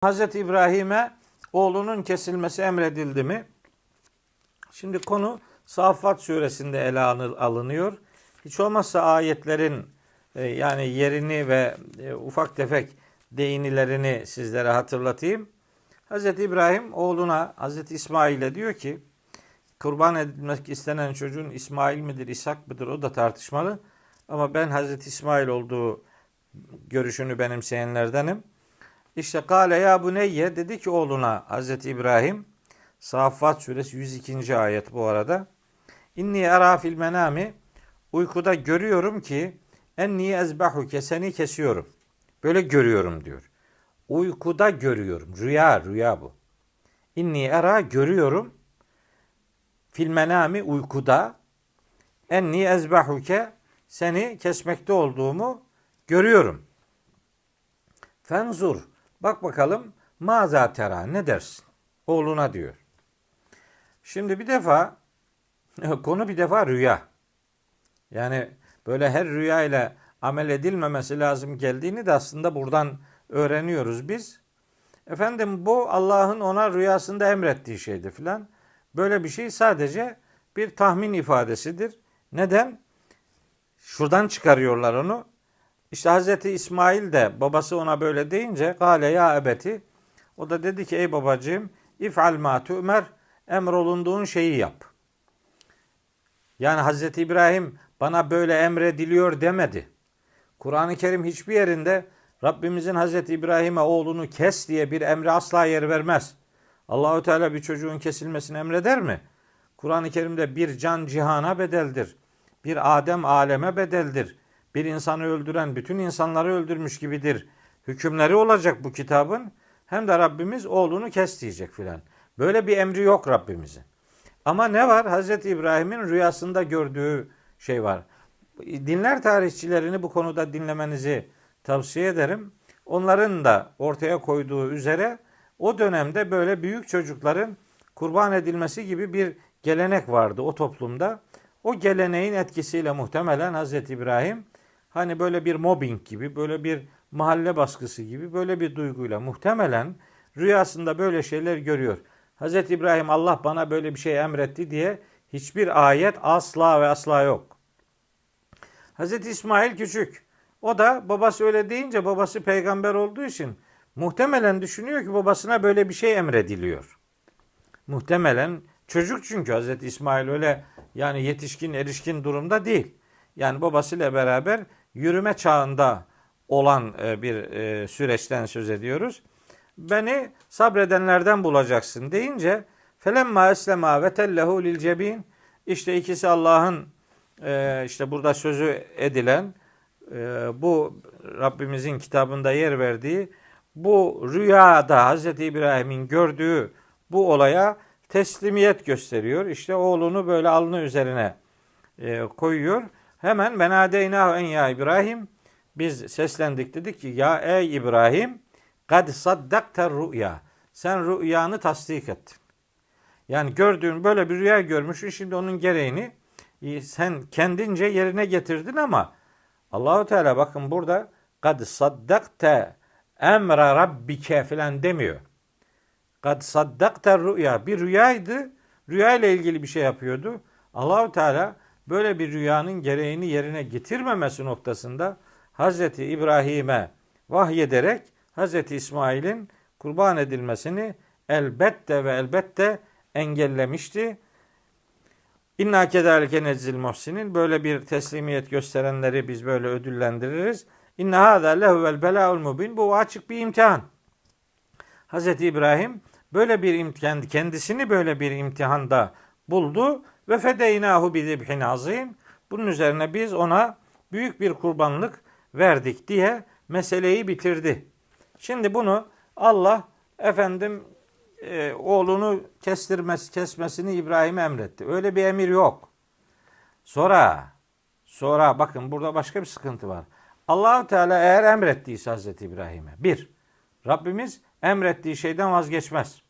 Hazreti İbrahim'e oğlunun kesilmesi emredildi mi? Şimdi konu Saffat suresinde ele alın- alınıyor. Hiç olmazsa ayetlerin e, yani yerini ve e, ufak tefek değinilerini sizlere hatırlatayım. Hazreti İbrahim oğluna Hazreti İsmail'e diyor ki kurban edilmek istenen çocuğun İsmail midir, İshak mıdır o da tartışmalı. Ama ben Hazreti İsmail olduğu görüşünü benimseyenlerdenim. İşte kale ya buneyye dedi ki oğluna Hazreti İbrahim Saffat suresi 102. ayet bu arada. İnni era fil menami uykuda görüyorum ki enni ezbahuke seni kesiyorum. Böyle görüyorum diyor. Uykuda görüyorum. Rüya, rüya bu. İnni era görüyorum. Fil menami uykuda enni ezbahuke seni kesmekte olduğumu görüyorum. Fenzur. Bak bakalım maza tera ne dersin? Oğluna diyor. Şimdi bir defa konu bir defa rüya. Yani böyle her rüya ile amel edilmemesi lazım geldiğini de aslında buradan öğreniyoruz biz. Efendim bu Allah'ın ona rüyasında emrettiği şeydi filan. Böyle bir şey sadece bir tahmin ifadesidir. Neden? Şuradan çıkarıyorlar onu. İşte Hazreti İsmail de babası ona böyle deyince gale ya ebeti o da dedi ki ey babacığım if'al ma tu'mer emrolunduğun şeyi yap. Yani Hazreti İbrahim bana böyle emrediliyor demedi. Kur'an-ı Kerim hiçbir yerinde Rabbimizin Hazreti İbrahim'e oğlunu kes diye bir emri asla yer vermez. Allahü Teala bir çocuğun kesilmesini emreder mi? Kur'an-ı Kerim'de bir can cihana bedeldir. Bir Adem aleme bedeldir. Bir insanı öldüren bütün insanları öldürmüş gibidir. Hükümleri olacak bu kitabın. Hem de Rabbimiz oğlunu kes diyecek filan. Böyle bir emri yok Rabbimizin. Ama ne var? Hazreti İbrahim'in rüyasında gördüğü şey var. Dinler tarihçilerini bu konuda dinlemenizi tavsiye ederim. Onların da ortaya koyduğu üzere o dönemde böyle büyük çocukların kurban edilmesi gibi bir gelenek vardı o toplumda. O geleneğin etkisiyle muhtemelen Hazreti İbrahim hani böyle bir mobbing gibi, böyle bir mahalle baskısı gibi böyle bir duyguyla muhtemelen rüyasında böyle şeyler görüyor. Hazreti İbrahim Allah bana böyle bir şey emretti diye hiçbir ayet asla ve asla yok. Hazreti İsmail küçük. O da babası öyle deyince babası peygamber olduğu için muhtemelen düşünüyor ki babasına böyle bir şey emrediliyor. Muhtemelen çocuk çünkü Hazreti İsmail öyle yani yetişkin erişkin durumda değil. Yani babasıyla beraber yürüme çağında olan e, bir e, süreçten söz ediyoruz. Beni sabredenlerden bulacaksın deyince felemma eslema ve tellehu lil cebin işte ikisi Allah'ın e, işte burada sözü edilen bu Rabbimizin kitabında yer verdiği bu rüyada Hazreti İbrahim'in gördüğü bu olaya teslimiyet gösteriyor. İşte oğlunu böyle alnı üzerine koyuyor. Hemen benadeynahu en ya İbrahim biz seslendik dedik ki ya ey İbrahim kad saddakta rüya. Sen rüyanı tasdik ettin. Yani gördüğün böyle bir rüya görmüşsün şimdi onun gereğini sen kendince yerine getirdin ama Allahu Teala bakın burada kad saddakta emra rabbike falan demiyor. Kad saddakta rüya bir rüyaydı. Rüya ile ilgili bir şey yapıyordu. Allahu Teala böyle bir rüyanın gereğini yerine getirmemesi noktasında Hazreti İbrahim'e vahyederek Hazreti İsmail'in kurban edilmesini elbette ve elbette engellemişti. İnna kederlike nezzil muhsinin böyle bir teslimiyet gösterenleri biz böyle ödüllendiririz. İnna hâzâ lehuvel belâul mubin. Bu açık bir imtihan. Hazreti İbrahim böyle bir imtihan, kendisini böyle bir imtihanda buldu ve fedeynahu bi zibhin azim. Bunun üzerine biz ona büyük bir kurbanlık verdik diye meseleyi bitirdi. Şimdi bunu Allah efendim e, oğlunu kestirmesi kesmesini İbrahim'e emretti. Öyle bir emir yok. Sonra sonra bakın burada başka bir sıkıntı var. Allahu Teala eğer emrettiyse Hazreti İbrahim'e bir Rabbimiz emrettiği şeyden vazgeçmez.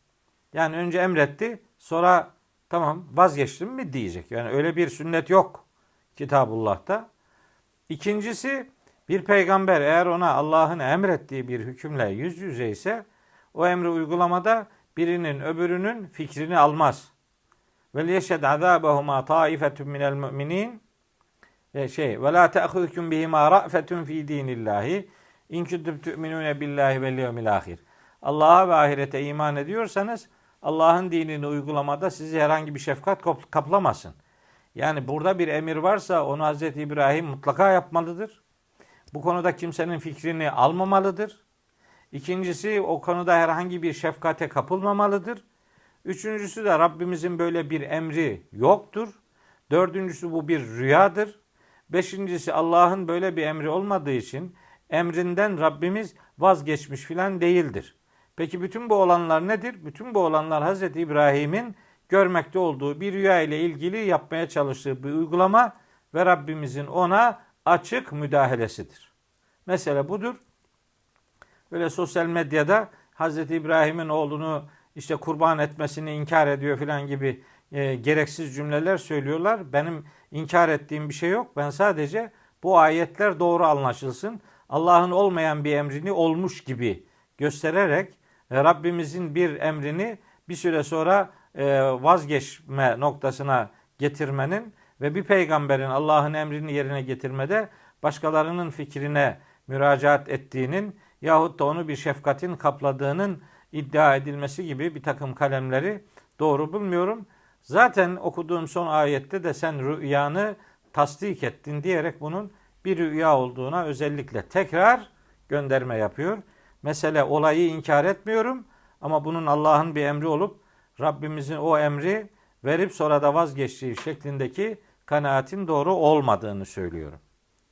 Yani önce emretti sonra tamam vazgeçtim mi diyecek. Yani öyle bir sünnet yok Kitabullah'ta. İkincisi bir peygamber eğer ona Allah'ın emrettiği bir hükümle yüz yüze ise o emri uygulamada birinin öbürünün fikrini almaz. Ve yeşhed azabahuma taifetun minel mu'minin e, şey ve la ta'khudhukum bihima ra'fetun fi dinillahi in kuntum tu'minun billahi vel yevmil ahir. Allah'a ve ahirete iman ediyorsanız Allah'ın dinini uygulamada sizi herhangi bir şefkat kap- kaplamasın. Yani burada bir emir varsa onu Hz. İbrahim mutlaka yapmalıdır. Bu konuda kimsenin fikrini almamalıdır. İkincisi o konuda herhangi bir şefkate kapılmamalıdır. Üçüncüsü de Rabbimizin böyle bir emri yoktur. Dördüncüsü bu bir rüyadır. Beşincisi Allah'ın böyle bir emri olmadığı için emrinden Rabbimiz vazgeçmiş filan değildir. Peki bütün bu olanlar nedir? Bütün bu olanlar Hz. İbrahim'in görmekte olduğu bir rüya ile ilgili yapmaya çalıştığı bir uygulama ve Rabbimizin ona açık müdahalesidir. Mesele budur. Böyle sosyal medyada Hz. İbrahim'in oğlunu işte kurban etmesini inkar ediyor filan gibi e, gereksiz cümleler söylüyorlar. Benim inkar ettiğim bir şey yok. Ben sadece bu ayetler doğru anlaşılsın. Allah'ın olmayan bir emrini olmuş gibi göstererek Rabbimizin bir emrini bir süre sonra e, vazgeçme noktasına getirmenin ve bir peygamberin Allah'ın emrini yerine getirmede başkalarının fikrine müracaat ettiğinin yahut da onu bir şefkatin kapladığının iddia edilmesi gibi bir takım kalemleri doğru bulmuyorum. Zaten okuduğum son ayette de sen rüyanı tasdik ettin diyerek bunun bir rüya olduğuna özellikle tekrar gönderme yapıyor. Mesele olayı inkar etmiyorum ama bunun Allah'ın bir emri olup Rabbimizin o emri verip sonra da vazgeçtiği şeklindeki kanaatin doğru olmadığını söylüyorum.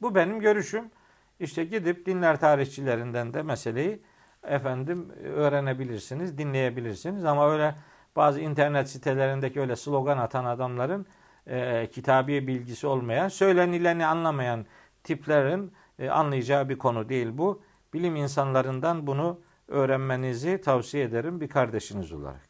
Bu benim görüşüm. İşte gidip dinler tarihçilerinden de meseleyi efendim öğrenebilirsiniz, dinleyebilirsiniz ama öyle bazı internet sitelerindeki öyle slogan atan adamların e, kitabi bilgisi olmayan, söylenileni anlamayan tiplerin e, anlayacağı bir konu değil bu. Bilim insanlarından bunu öğrenmenizi tavsiye ederim bir kardeşiniz olarak.